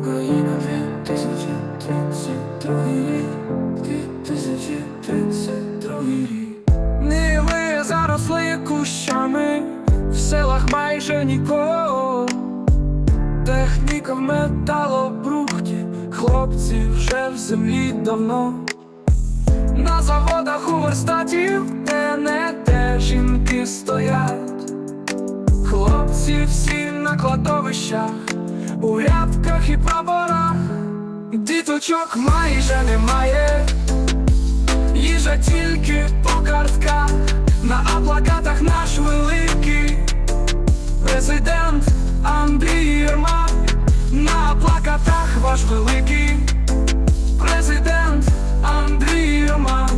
Україна дві тисячі тридцять другий рік, дві тисячі тридцять другий рік. Ниви заросли кущами, в селах майже нікого. Техніка в металобрухті, хлопці вже в землі давно. На заводах у верстатів не те стоять, хлопці всі на кладовищах у рябках і прапорах, діточок майже немає, їжа тільки по картках, на плакатах наш великий президент Андрій Єрмак, на плакатах ваш великий президент Андрій Єрмак.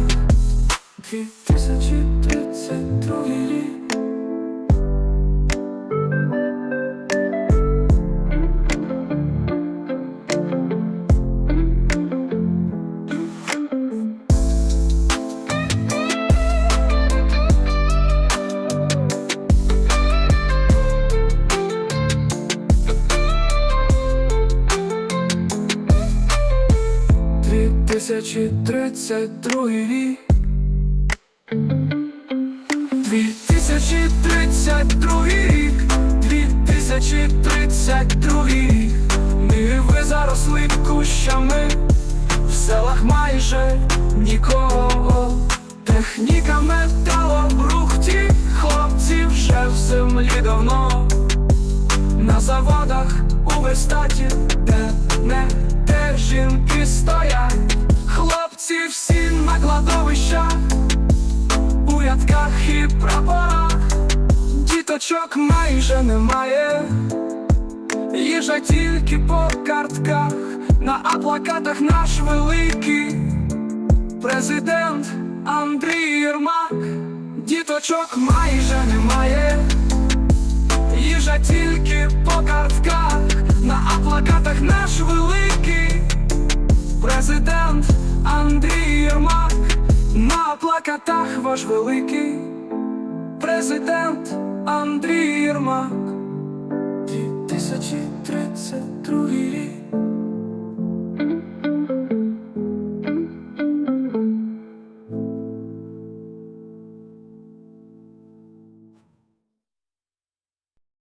2032 рік Дві тисячі тридцять другий рік. Дві тисячі тридцять другий рік. Дві тисячі тридцять другий рік. Ниви заросли кущами В селах майже нікого. Техніка металобрухті Хлопці вже в землі давно. На заводах у верстаті, де не те жінки стоять, на кладовищах, у ядках і прапорах, діточок майже немає, їжа тільки по картках, на плакатах наш великий президент Андрій Єрмак, діточок майже немає. плакатах ваш великий президент Андрій Єрмак. 2032 рік.